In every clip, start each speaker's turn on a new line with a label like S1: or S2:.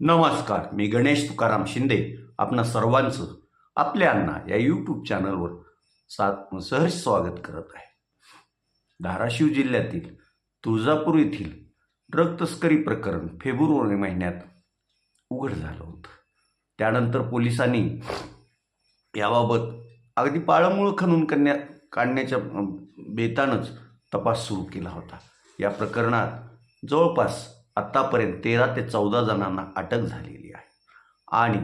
S1: नमस्कार मी गणेश तुकाराम शिंदे आपणा सर्वांचं आपल्या या यूट्यूब चॅनलवर सात सहर्ष स्वागत करत आहे. धाराशिव जिल्ह्यातील तुळजापूर येथील ड्रग तस्करी प्रकरण फेब्रुवारी महिन्यात उघड झालं होतं. त्यानंतर पोलिसांनी याबाबत अगदी पाळंमुळं खणून करण्या काढण्याच्या बेतानंच बेतानच तपास सुरू केला होता. या प्रकरणात जवळपास आत्तापर्यंत तेरा ते चौदा जणांना अटक झालेली आहे. आणि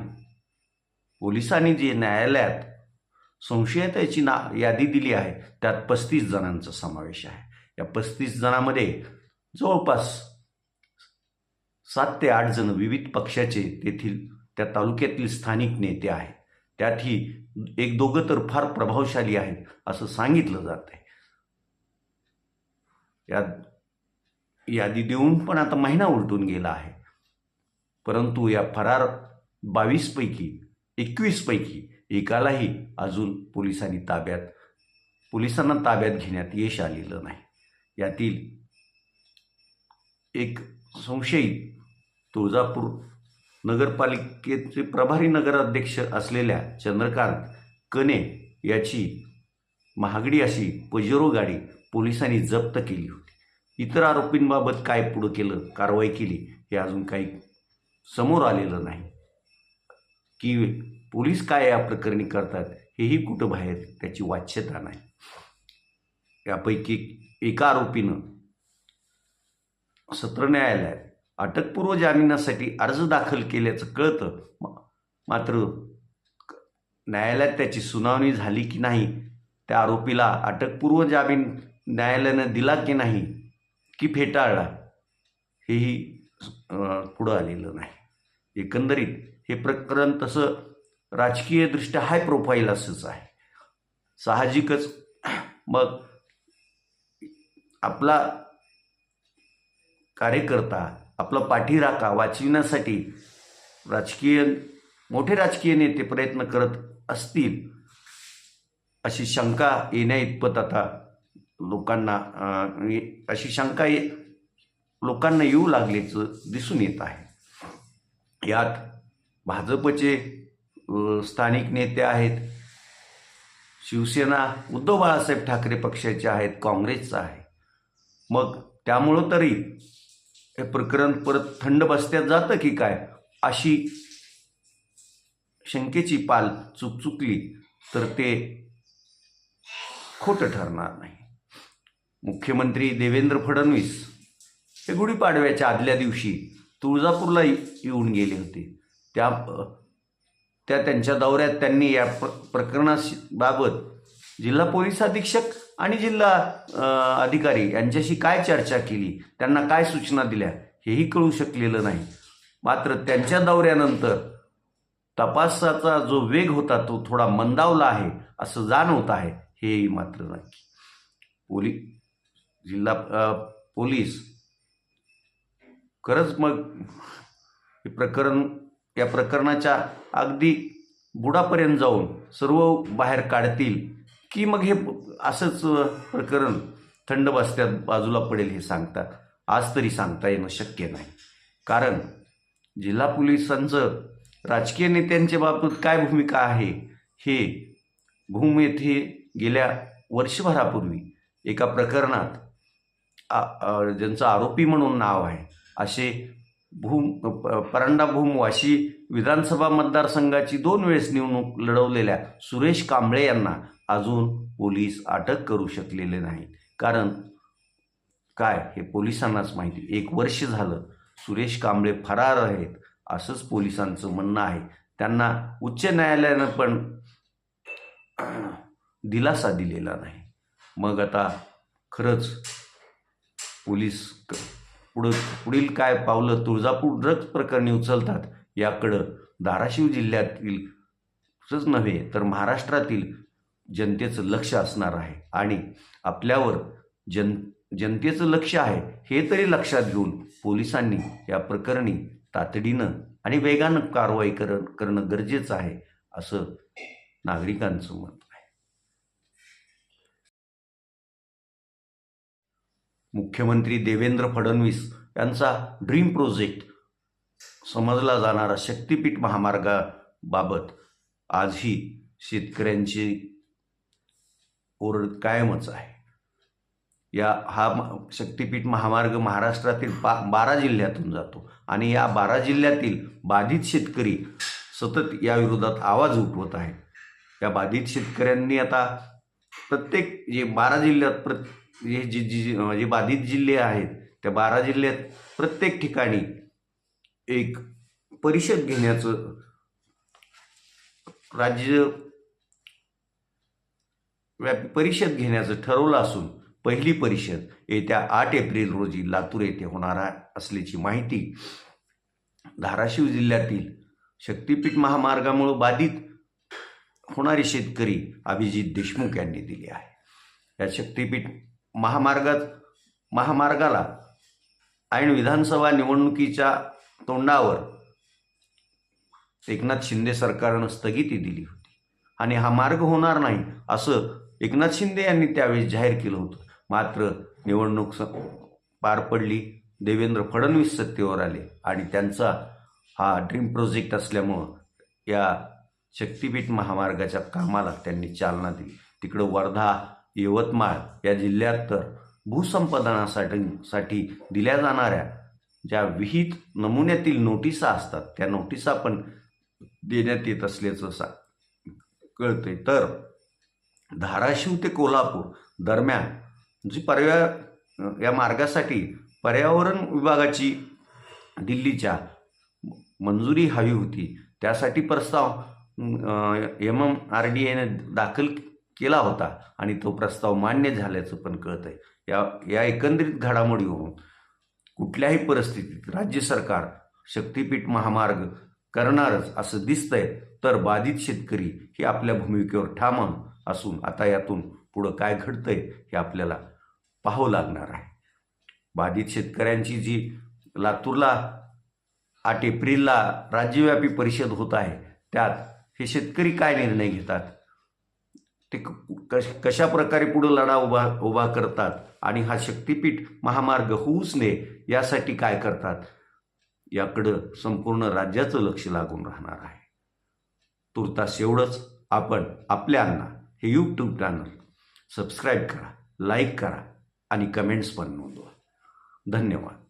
S1: पोलिसांनी जे न्यायालयात संशयिताची ना यादी दिली आहे त्यात पस्तीस जणांचा समावेश आहे. या पस्तीस जणांमध्ये जवळपास सात ते आठ जण विविध पक्षाचे तेथील त्या तालुक्यातील स्थानिक नेते आहेत. त्यातही एक दोघं तर फार प्रभावशाली आहेत असं सांगितलं जात आहे या यादी देऊन पण आता महिना उलटून गेला आहे. परंतु या फरार बावीसपैकी एकवीसपैकी एकालाही अजून पोलिसांनी ताब्यात पोलिसांना ताब्यात घेण्यात यश आलेलं नाही. यातील एक संशयित तुळजापूर नगरपालिकेचे प्रभारी नगराध्यक्ष असलेल्या चंद्रकांत कने याची महागडी अशी पजेरो गाडी पोलिसांनी जप्त केली होती. इतर आरोपींबाबत काय पुढं केलं कारवाई केली हे अजून काही समोर आलेलं नाही. की पोलीस काय या प्रकरणी करतात हेही कुठं बाहेर त्याची वाच्यता नाही. यापैकी एका आरोपीनं सत्र न्यायालयात अटकपूर्व जामिनासाठी अर्ज दाखल केल्याचं कळतं. मात्र न्यायालयात त्याची सुनावणी झाली की नाही त्या आरोपीला अटकपूर्व जामीन न्यायालयानं दिला की नाही की फेटाळला. हेही पुढं आलेलं नाही. एकंदरीत हे प्रकरण तसं राजकीयदृष्ट्या हाय प्रोफाईल असंच आहे. साहजिकच मग आपला कार्यकर्ता आपला पाठीराखा वाचविण्यासाठी राजकीय मोठे राजकीय नेते प्रयत्न करत असतील अशी शंका येण्या इतपत आता लोकांना अशी शंका लोकांना येऊ लागल्याचं दिसून येत आहे. यात भाजपचे स्थानिक नेते आहेत शिवसेना उद्धव बाळासाहेब ठाकरे पक्षाचे आहेत काँग्रेसचं आहे. मग त्यामुळं तरी हे प्रकरण परत थंड बसत्यात जातं की काय? अशी शंकेची पाल चुकचुकली तर ते खोटं ठरणार नाही. मुख्यमंत्री देवेंद्र फडणवीस हे गुढीपाडव्याच्या आदल्या दिवशी तुळजापूरला येऊन गेले होते. त्या त्या त्यांच्या दौऱ्यात त्यांनी या प्र प्रकरणाबाबत जिल्हा पोलीस अधीक्षक आणि जिल्हा अधिकारी यांच्याशी काय चर्चा केली त्यांना काय सूचना दिल्या हेही कळू शकलेलं नाही. मात्र त्यांच्या दौऱ्यानंतर तपासाचा जो वेग होता तो थोडा मंदावला आहे असं जाणवत आहे हेही मात्र नक्की. पोली जिल्हा पोलीस. खरंच मग हे प्रकरण या प्रकरणाच्या अगदी बुडापर्यंत जाऊन सर्व बाहेर काढतील की मग हे असंच प्रकरण थंड बसत्यात बाजूला पडेल हे सांगता आज तरी सांगता येणं शक्य नाही. कारण जिल्हा पोलिसांचं राजकीय नेत्यांच्या बाबतीत काय भूमिका आहे हे भूम येथे गेल्या वर्षभरापूर्वी एका प्रकरणात ज्यांचं आरोपी म्हणून नाव आहे असे भूम प- परांडा भूम वाशी विधानसभा मतदारसंघाची दोन वेळेस निवडणूक लढवलेल्या सुरेश कांबळे यांना अजून पोलीस अटक करू शकलेले नाहीत. कारण काय हे पोलिसांनाच माहिती. एक वर्ष झालं सुरेश कांबळे फरार आहेत असंच पोलिसांचं म्हणणं आहे. त्यांना उच्च न्यायालयानं पण दिलासा दिलेला नाही. मग आता खरंच पोलीस पुढं पुढील काय पावलं तुळजापूर ड्रग्ज प्रकरणी उचलतात याकडं धाराशिव जिल्ह्यातील नव्हे तर महाराष्ट्रातील जनतेचं लक्ष असणार आहे. आणि आपल्यावर जन जनतेचं लक्ष आहे हे तरी लक्षात घेऊन पोलिसांनी या प्रकरणी तातडीनं आणि वेगानं कारवाई कर करणं गरजेचं आहे असं नागरिकांचं मत. मुख्यमंत्री देवेंद्र फडणवीस यांचा ड्रीम प्रोजेक्ट समजला जाणारा शक्तिपीठ महामार्गाबाबत. आजही शेतकऱ्यांची ओरड कायमच आहे. या हा म- शक्तिपीठ महामार्ग महाराष्ट्रातील पा बारा जिल्ह्यातून जातो आणि या बारा जिल्ह्यातील बाधित शेतकरी सतत या विरोधात आवाज उठवत आहेत. या बाधित शेतकऱ्यांनी आता प्रत्येक जे बारा जिल्ह्यात प्रत्येक जे जी जी म्हणजे बाधित जिल्हे आहेत त्या बारा जिल्ह्यात प्रत्येक ठिकाणी एक परिषद घेण्याचं राज्य व्यापी परिषद घेण्याचं ठरवलं असून पहिली परिषद येत्या आठ एप्रिल रोजी लातूर येथे होणार असल्याची माहिती धाराशिव जिल्ह्यातील शक्तिपीठ महामार्गामुळं बाधित होणारे शेतकरी अभिजित देशमुख यांनी दिली आहे. या शक्तिपीठ महामार्गात महामार्गाला ऐन विधानसभा निवडणुकीच्या तोंडावर एकनाथ शिंदे सरकारनं स्थगिती दिली होती. आणि हा मार्ग होणार नाही असं एकनाथ शिंदे यांनी त्यावेळी जाहीर केलं होतं. मात्र निवडणूक स- पार पडली. देवेंद्र फडणवीस सत्तेवर आले आणि त्यांचा हा ड्रीम प्रोजेक्ट असल्यामुळं या शक्तिपीठ महामार्गाच्या कामाला त्यांनी चालना दिली. तिकडं वर्धा यवतमाळ या जिल्ह्यात तर भूसंपादनासाठी साठी दिल्या जाणाऱ्या ज्या विहित नमुन्यातील नोटिसा असतात त्या नोटिसा पण देण्यात येत असल्याचं सा कळते तर धाराशिव ते कोल्हापूर दरम्यान जी पर्या या मार्गासाठी पर्यावरण विभागाची दिल्लीच्या मंजुरी हवी होती त्यासाठी प्रस्ताव एम एम आर डी एने दाखल केला होता आणि तो प्रस्ताव मान्य झाल्याचं पण कळत आहे या या एकंदरीत घडामोडीवरून कुठल्याही परिस्थितीत राज्य सरकार शक्तिपीठ महामार्ग करणारच असं दिसतंय तर बाधित शेतकरी हे आपल्या भूमिकेवर ठाम असून आता यातून पुढं काय घडतंय हे आपल्याला पाहावं लागणार आहे. बाधित शेतकऱ्यांची जी लातूरला आठ एप्रिलला राज्यव्यापी परिषद होत आहे त्यात हे शेतकरी काय निर्णय घेतात? ते कश कशा प्रकारे पुढं लढा उभा उभा करतात आणि हा शक्तिपीठ महामार्ग होऊच नये यासाठी काय करतात? याकडं संपूर्ण राज्याचं लक्ष लागून राहणार आहे. तुर्तास एवढंच. आपण आपल्यांना हे यूट्यूब चॅनल सबस्क्राईब करा लाईक करा आणि कमेंट्स पण नोंदवा. धन्यवाद.